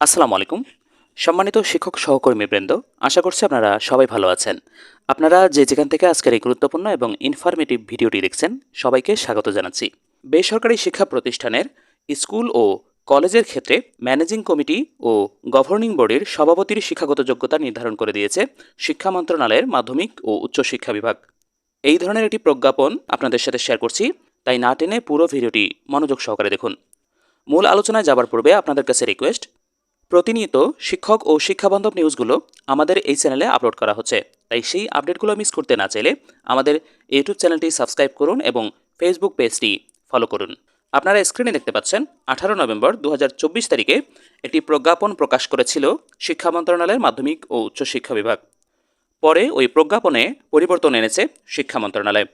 আসসালামু আলাইকুম। সম্মানিত শিক্ষক সহকর্মীবৃন্দ আশা করছি আপনারা সবাই ভালো আছেন। আপনারা যে যেখান থেকে আজকের এই গুরুত্বপূর্ণ এবং ইনফরমেটিভ ভিডিওটি দেখছেন, সবাইকে স্বাগত জানাচ্ছি। বেসরকারি শিক্ষা প্রতিষ্ঠানের স্কুল ও কলেজের ক্ষেত্রে ম্যানেজিং কমিটি ও গভর্নিং বোর্ডের সভাপতির শিক্ষাগত যোগ্যতা নির্ধারণ করে দিয়েছে শিক্ষা মন্ত্রণালয়ের মাধ্যমিক ও উচ্চশিক্ষা বিভাগ। এই ধরনের একটি প্রজ্ঞাপন আপনাদের সাথে শেয়ার করছি, তাই না টেনে পুরো ভিডিওটি মনোযোগ সহকারে দেখুন। মূল আলোচনায় যাবার পূর্বে আপনাদের কাছে রিকোয়েস্ট প্রতিনিয়ত শিক্ষক ও শিক্ষাবান্ধব নিউজগুলো আমাদের এই চ্যানেলে আপলোড করা হচ্ছে। তাই সেই আপডেটগুলো মিস করতে না চাইলে আমাদের ইউটিউব চ্যানেলটি সাবস্ক্রাইব করুন এবং ফেসবুক পেজটি ফলো করুন। আপনারা স্ক্রিনে দেখতে পাচ্ছেন, আঠারো নভেম্বর দু হাজার চব্বিশ তারিখে একটি প্রজ্ঞাপন প্রকাশ করেছিল শিক্ষা মন্ত্রণালয়ের মাধ্যমিক ও উচ্চশিক্ষা বিভাগ। পরে ওই প্রজ্ঞাপনে পরিবর্তন এনেছে শিক্ষা মন্ত্রণালয়।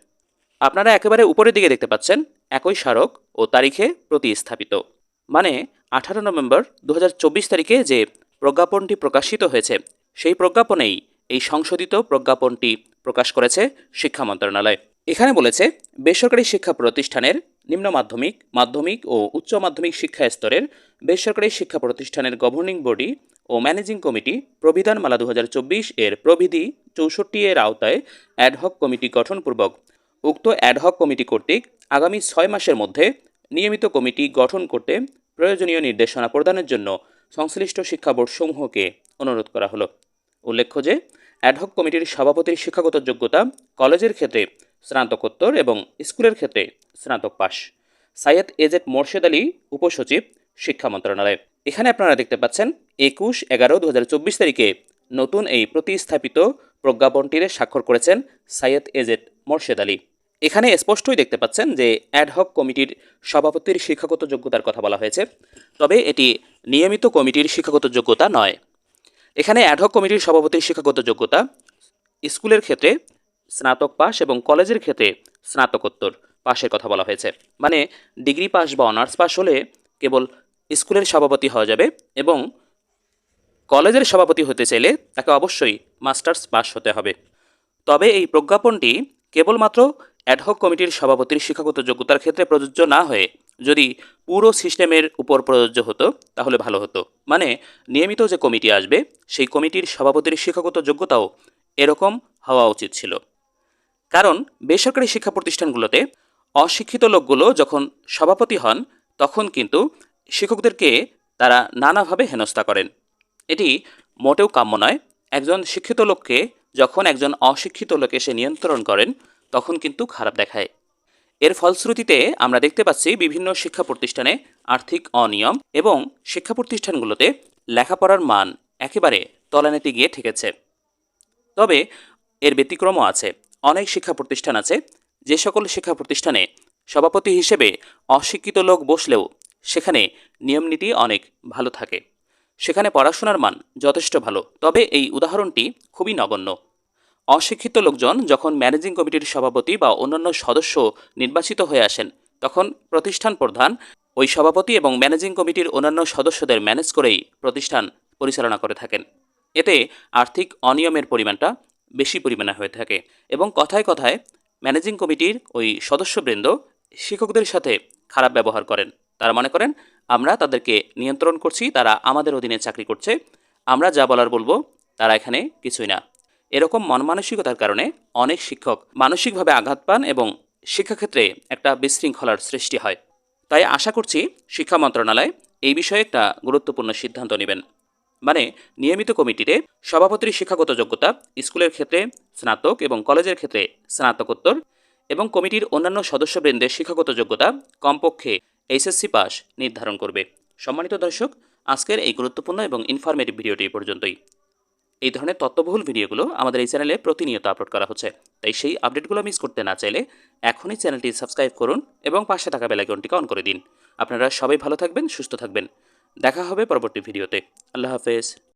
আপনারা একেবারে উপরের দিকে দেখতে পাচ্ছেন, একই স্মারক ও তারিখে প্রতিস্থাপিত। মানে আঠারো নভেম্বর দু হাজার চব্বিশ তারিখে যে প্রজ্ঞাপনটি প্রকাশিত হয়েছে, সেই প্রজ্ঞাপনেই এই সংশোধিত প্রজ্ঞাপনটি প্রকাশ করেছে শিক্ষা মন্ত্রণালয়। এখানে বলেছে, বেসরকারি শিক্ষা প্রতিষ্ঠানের নিম্ন মাধ্যমিক মাধ্যমিক ও উচ্চ মাধ্যমিক শিক্ষা স্তরের বেসরকারি শিক্ষা প্রতিষ্ঠানের গভর্নিং বডি ও ম্যানেজিং কমিটি প্রবিধানমালা দু হাজার চব্বিশ এর প্রবিধি চৌষট্টি এর আওতায় অ্যাডহক কমিটি গঠনপূর্বক উক্ত অ্যাডহক কমিটি কর্তৃক আগামী ছয় মাসের মধ্যে নিয়মিত কমিটি গঠন করতে প্রয়োজনীয় নির্দেশনা প্রদানের জন্য সংশ্লিষ্ট শিক্ষা বোর্ডসমূহকে অনুরোধ করা হলো। উল্লেখ্য যে অ্যাডহক কমিটির সভাপতির শিক্ষাগত যোগ্যতা কলেজের ক্ষেত্রে স্নাতকোত্তর এবং স্কুলের ক্ষেত্রে স্নাতক পাশ। সাইয়েদ এজেড মোর্শেদ আলী, উপসচিব, শিক্ষা মন্ত্রণালয়। এখানে আপনারা দেখতে পাচ্ছেন, একুশ এগারো দু তারিখে নতুন এই প্রতিস্থাপিত প্রজ্ঞাপনটিরে স্বাক্ষর করেছেন সাইয়েদ এজেড মোর্শেদ আলী। এখানে স্পষ্টই দেখতে পাচ্ছেন যে অ্যাডহক কমিটির সভাপতির শিক্ষাগত যোগ্যতার কথা বলা হয়েছে। তবে এটি নিয়মিত কমিটির শিক্ষাগত যোগ্যতা নয়। এখানে অ্যাডহক কমিটির সভাপতির শিক্ষাগত যোগ্যতা স্কুলের ক্ষেত্রে স্নাতক পাস এবং কলেজের ক্ষেত্রে স্নাতকোত্তর পাশের কথা বলা হয়েছে। মানে ডিগ্রি পাস বা অনার্স পাস হলে কেবল স্কুলের সভাপতি হওয়া যাবে এবং কলেজের সভাপতি হতে চাইলে তাকে অবশ্যই মাস্টার্স পাস হতে হবে। তবে এই প্রজ্ঞাপনটি কেবলমাত্র অ্যাডহক কমিটির সভাপতির শিক্ষাগত যোগ্যতার ক্ষেত্রে প্রযোজ্য না হয়ে যদি পুরো সিস্টেমের উপর প্রযোজ্য হতো, তাহলে ভালো হতো। মানে নিয়মিত যে কমিটি আসবে, সেই কমিটির সভাপতির শিক্ষাগত যোগ্যতাও এরকম হওয়া উচিত ছিল। কারণ, বেসরকারি শিক্ষা প্রতিষ্ঠানগুলোতে অশিক্ষিত লোকগুলো যখন সভাপতি হন, তখন কিন্তু শিক্ষকদেরকে তারা নানাভাবে হেনস্থা করেন। এটি মোটেও কাম্য নয়। একজন শিক্ষিত লোককে যখন একজন অশিক্ষিত লোক এসে নিয়ন্ত্রণ করেন তখন কিন্তু খারাপ দেখায়। এর ফলশ্রুতিতে আমরা দেখতে পাচ্ছি বিভিন্ন শিক্ষা প্রতিষ্ঠানে আর্থিক অনিয়ম এবং শিক্ষা প্রতিষ্ঠানগুলোতে লেখাপড়ার মান একেবারে তলানিতে গিয়ে ঠেকেছে। তবে এর ব্যতিক্রমও আছে। অনেক শিক্ষা প্রতিষ্ঠান আছে, যে সকল শিক্ষা প্রতিষ্ঠানে সভাপতি হিসেবে অশিক্ষিত লোক বসলেও সেখানে নিয়মনীতি অনেক ভালো থাকে। সেখানে পড়াশোনার মান যথেষ্ট ভালো। তবে এই উদাহরণটি খুবই নগণ্য। অশিক্ষিত লোকজন যখন ম্যানেজিং কমিটির সভাপতি বা অন্যান্য সদস্য নির্বাচিত হয়ে আসেন, তখন প্রতিষ্ঠান প্রধান, ওই সভাপতি এবং ম্যানেজিং কমিটির অন্যান্য সদস্যদের ম্যানেজ করেই প্রতিষ্ঠান পরিচালনা করে থাকেন। এতে আর্থিক অনিয়মের পরিমাণটা বেশি পরিমাণে হয়ে থাকে এবং কথায় কথায় ম্যানেজিং কমিটির ওই সদস্যবৃন্দ শিক্ষকদের সাথে খারাপ ব্যবহার করেন। তারা মনে করেন, আমরা তাদেরকে নিয়ন্ত্রণ করছি, তারা আমাদের অধীনে চাকরি করছে, আমরা যা বলার বলব, তারা এখানে কিছুই না। এরকম মন মানসিকতার কারণে অনেক শিক্ষক মানসিকভাবে আঘাত পান এবং শিক্ষাক্ষেত্রে একটা বিশৃঙ্খলার সৃষ্টি হয়। তাই আশা করছি শিক্ষা মন্ত্রণালয় এই বিষয়ে একটা গুরুত্বপূর্ণ সিদ্ধান্ত নেবেন। মানে নিয়মিত কমিটিতে সভাপতির শিক্ষাগত যোগ্যতা, স্কুলের ক্ষেত্রে স্নাতক এবং কলেজের ক্ষেত্রে স্নাতকোত্তর এবং কমিটির অন্যান্য সদস্যবৃন্দের শিক্ষাগত যোগ্যতা কমপক্ষে এইচএসসি পাস নির্ধারণ করবে। সম্মানিত দর্শক, আজকের এই গুরুত্বপূর্ণ এবং ইনফরমেটিভ ভিডিওটি পর্যন্তই। এই ধরনের তত্ত্ববহুল ভিডিওগুলো আমাদের এই চ্যানেলে প্রতিনিয়ত আপলোড করা হচ্ছে। তাই সেই আপডেটগুলো মিস করতে না চাইলে এখনই চ্যানেলটি সাবস্ক্রাইব করুন এবং পাশে থাকা বেলাইকনটিকে অন করে দিন। আপনারা সবাই ভালো থাকবেন, সুস্থ থাকবেন। দেখা হবে পরবর্তী ভিডিওতে। আল্লাহ হাফেজ।